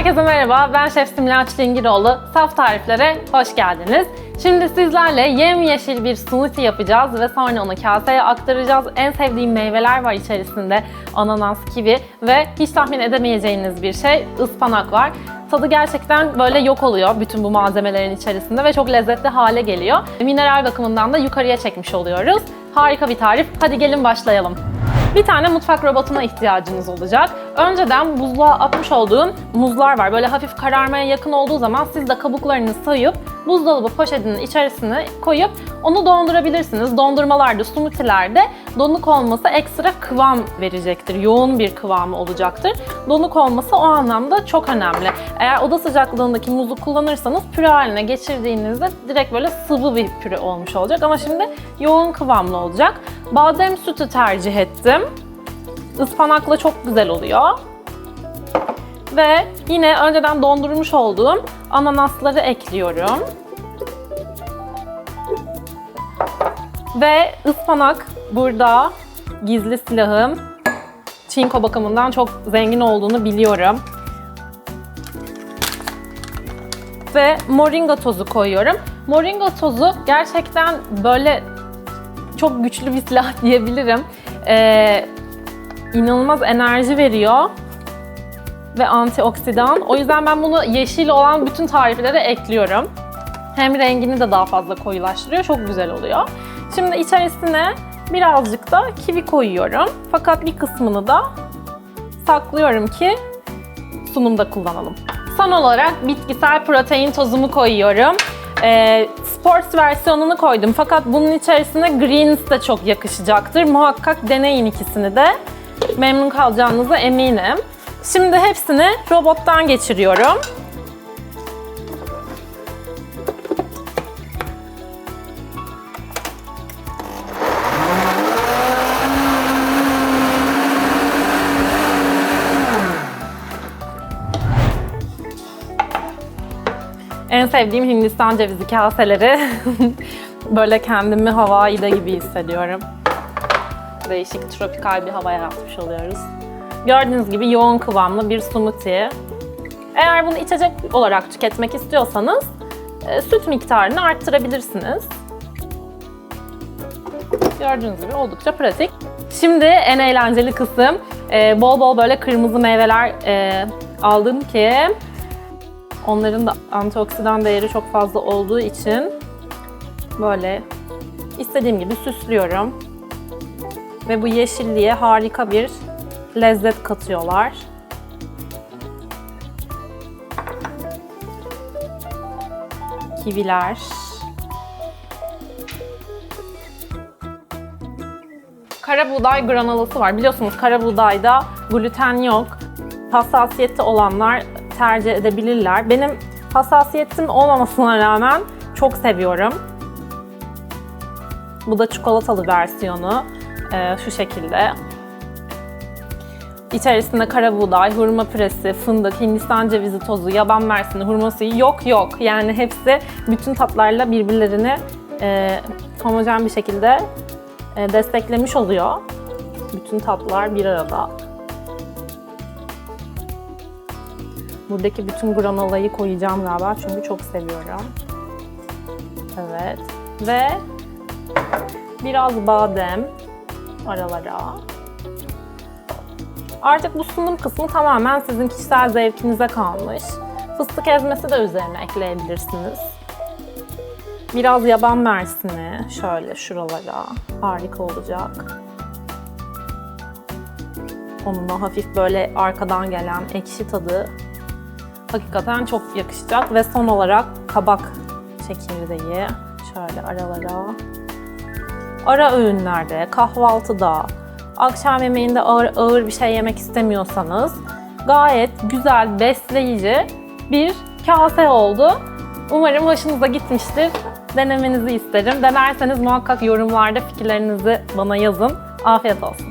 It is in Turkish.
Herkese merhaba, ben Şef Simla Çilingiroğlu. Saf tariflere hoş geldiniz. Şimdi sizlerle yemyeşil bir smoothie yapacağız ve sonra onu kaseye aktaracağız. En sevdiğim meyveler var içerisinde. Ananas, kivi ve hiç tahmin edemeyeceğiniz bir şey ıspanak var. Tadı gerçekten böyle yok oluyor bütün bu malzemelerin içerisinde ve çok lezzetli hale geliyor. Mineral bakımından da yukarıya çekmiş oluyoruz. Harika bir tarif. Hadi gelin başlayalım. Bir tane mutfak robotuna ihtiyacınız olacak. Önceden buzluğa atmış olduğum muzlar var. Böyle hafif kararmaya yakın olduğu zaman siz de kabuklarını sayıp buzdolabı poşetinin içerisine koyup onu dondurabilirsiniz. Dondurmalarda, smoothie'lerde donuk olması ekstra kıvam verecektir. Yoğun bir kıvamı olacaktır. Donuk olması o anlamda çok önemli. Eğer oda sıcaklığındaki muzu kullanırsanız püre haline geçirdiğinizde direkt böyle sıvı bir püre olmuş olacak. Ama şimdi yoğun kıvamlı olacak. Badem sütü tercih ettim. Ispanakla çok güzel oluyor. Ve yine önceden dondurmuş olduğum ananasları ekliyorum. Ve ıspanak burada gizli silahım. Çinko bakımından çok zengin olduğunu biliyorum. Ve moringa tozu koyuyorum. Moringa tozu gerçekten böyle çok güçlü bir silah diyebilirim. Ee, inanılmaz enerji veriyor ve antioksidan. O yüzden ben bunu yeşil olan bütün tariflere ekliyorum. Hem rengini de daha fazla koyulaştırıyor. Çok güzel oluyor. Şimdi içerisine birazcık da kivi koyuyorum. Fakat bir kısmını da saklıyorum ki sunumda kullanalım. Son olarak bitkisel protein tozumu koyuyorum. Ee, sports versiyonunu koydum fakat bunun içerisine greens de çok yakışacaktır. Muhakkak deneyin ikisini de. Memnun kalacağınıza eminim. Şimdi hepsini robottan geçiriyorum. En sevdiğim Hindistan cevizi kaseleri. Böyle kendimi Hawaii'de gibi hissediyorum. Değişik tropikal bir hava yaratmış oluyoruz. Gördüğünüz gibi yoğun kıvamlı bir smoothie. Eğer bunu içecek olarak tüketmek istiyorsanız e, süt miktarını arttırabilirsiniz. Gördüğünüz gibi oldukça pratik. Şimdi en eğlenceli kısım e, bol bol böyle kırmızı meyveler e, aldım ki onların da antioksidan değeri çok fazla olduğu için böyle istediğim gibi süslüyorum. Ve bu yeşilliğe harika bir lezzet katıyorlar. Kiviler. Kara buğday granolası var. Biliyorsunuz kara buğdayda gluten yok. Hassasiyeti olanlar tercih edebilirler. Benim hassasiyetim olmamasına rağmen çok seviyorum. Bu da çikolatalı versiyonu. Ee, şu şekilde. İçerisinde kara buğday, hurma püresi, fındık, hindistan cevizi tozu, yaban mersini, hurma suyu yok yok. Yani hepsi bütün tatlarla birbirlerini e, homojen bir şekilde e, desteklemiş oluyor. Bütün tatlar bir arada. Buradaki bütün granolayı koyacağım galiba çünkü çok seviyorum. Evet. Ve biraz badem aralara. Artık bu sunum kısmı tamamen sizin kişisel zevkinize kalmış. Fıstık ezmesi de üzerine ekleyebilirsiniz. Biraz yaban mersini şöyle şuralara harika olacak. Onun o hafif böyle arkadan gelen ekşi tadı hakikaten çok yakışacak ve son olarak kabak çekirdeği şöyle aralara. Ara öğünlerde, kahvaltıda, akşam yemeğinde ağır ağır bir şey yemek istemiyorsanız gayet güzel, besleyici bir kase oldu. Umarım hoşunuza gitmiştir. Denemenizi isterim. Denerseniz muhakkak yorumlarda fikirlerinizi bana yazın. Afiyet olsun.